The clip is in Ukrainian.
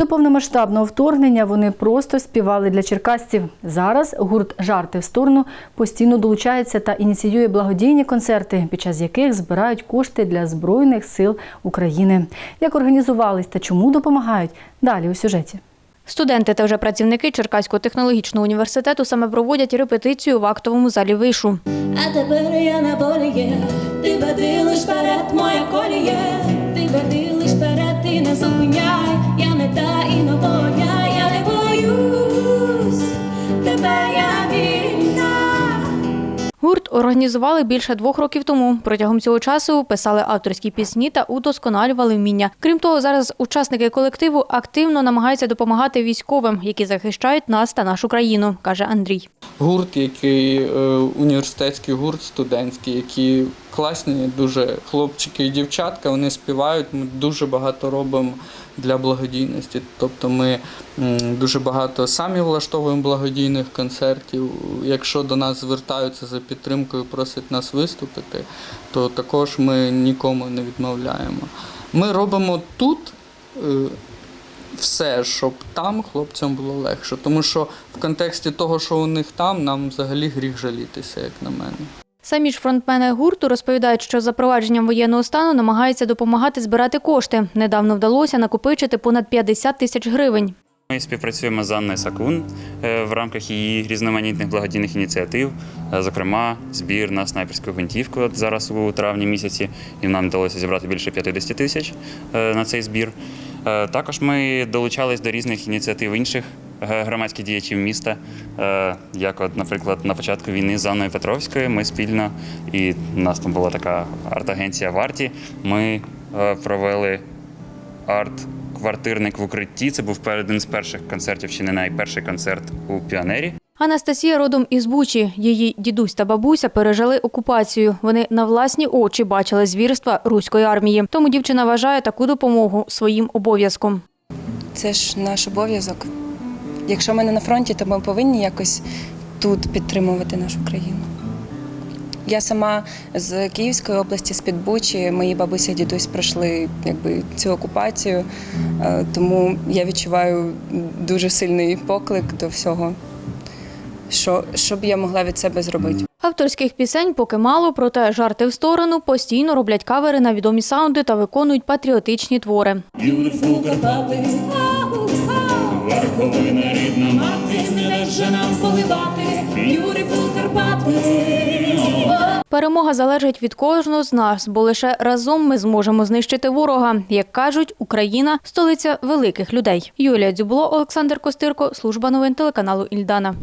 До повномасштабного вторгнення вони просто співали для черкасців. Зараз гурт Жарти в сторону постійно долучається та ініціює благодійні концерти, під час яких збирають кошти для збройних сил України. Як організувались та чому допомагають? Далі у сюжеті. Студенти та вже працівники Черкаського технологічного університету саме проводять репетицію в актовому залі вишу. А тепер я на є, ти веди лиш вперед, моя коліє, ти веди Гурт організували більше двох років тому. Протягом цього часу писали авторські пісні та удосконалювали вміння. Крім того, зараз учасники колективу активно намагаються допомагати військовим, які захищають нас та нашу країну, каже Андрій. Гурт, який е, університетський гурт, студентський, які класні, дуже хлопчики і дівчатка. Вони співають. Ми дуже багато робимо для благодійності. Тобто ми дуже багато самі влаштовуємо благодійних концертів. Якщо до нас звертаються за підтримкою, просять нас виступити, то також ми нікому не відмовляємо. Ми робимо тут. Все, щоб там хлопцям було легше. Тому що в контексті того, що у них там, нам взагалі гріх жалітися, як на мене. Самі ж фронтмени гурту розповідають, що запровадженням воєнного стану намагаються допомагати збирати кошти. Недавно вдалося накопичити понад 50 тисяч гривень. Ми співпрацюємо з Анною Сакун е, в рамках її різноманітних благодійних ініціатив, е, зокрема, збір на снайперську гвинтівку зараз у травні місяці, і нам вдалося зібрати більше 50 тисяч е, на цей збір. Е, Також ми долучались до різних ініціатив інших е, громадських діячів міста, е, як, от, наприклад, на початку війни з Анною Петровською ми спільно, і у нас там була така арт-агенція Варті. Ми провели арт-квартирник в укритті. Це був один з перших концертів, чи не найперший концерт у піонері. Анастасія родом із Бучі. Її дідусь та бабуся пережили окупацію. Вони на власні очі бачили звірства руської армії. Тому дівчина вважає таку допомогу своїм обов'язком. Це ж наш обов'язок. Якщо ми не на фронті, то ми повинні якось тут підтримувати нашу країну. Я сама з Київської області, з-під Бучі, мої бабуся і дідусь пройшли якби, цю окупацію, Е, тому я відчуваю дуже сильний поклик до всього, що, що б я могла від себе зробити. Авторських пісень поки мало, проте жарти в сторону постійно роблять кавери на відомі саунди та виконують патріотичні твори. Beautiful Карпати, верховина рідна мати, не дай нам поливати, Beautiful Карпати. Перемога залежить від кожного з нас, бо лише разом ми зможемо знищити ворога. Як кажуть, Україна столиця великих людей. Юлія Дзюбло, Олександр Костирко, служба новин телеканалу Ільдана.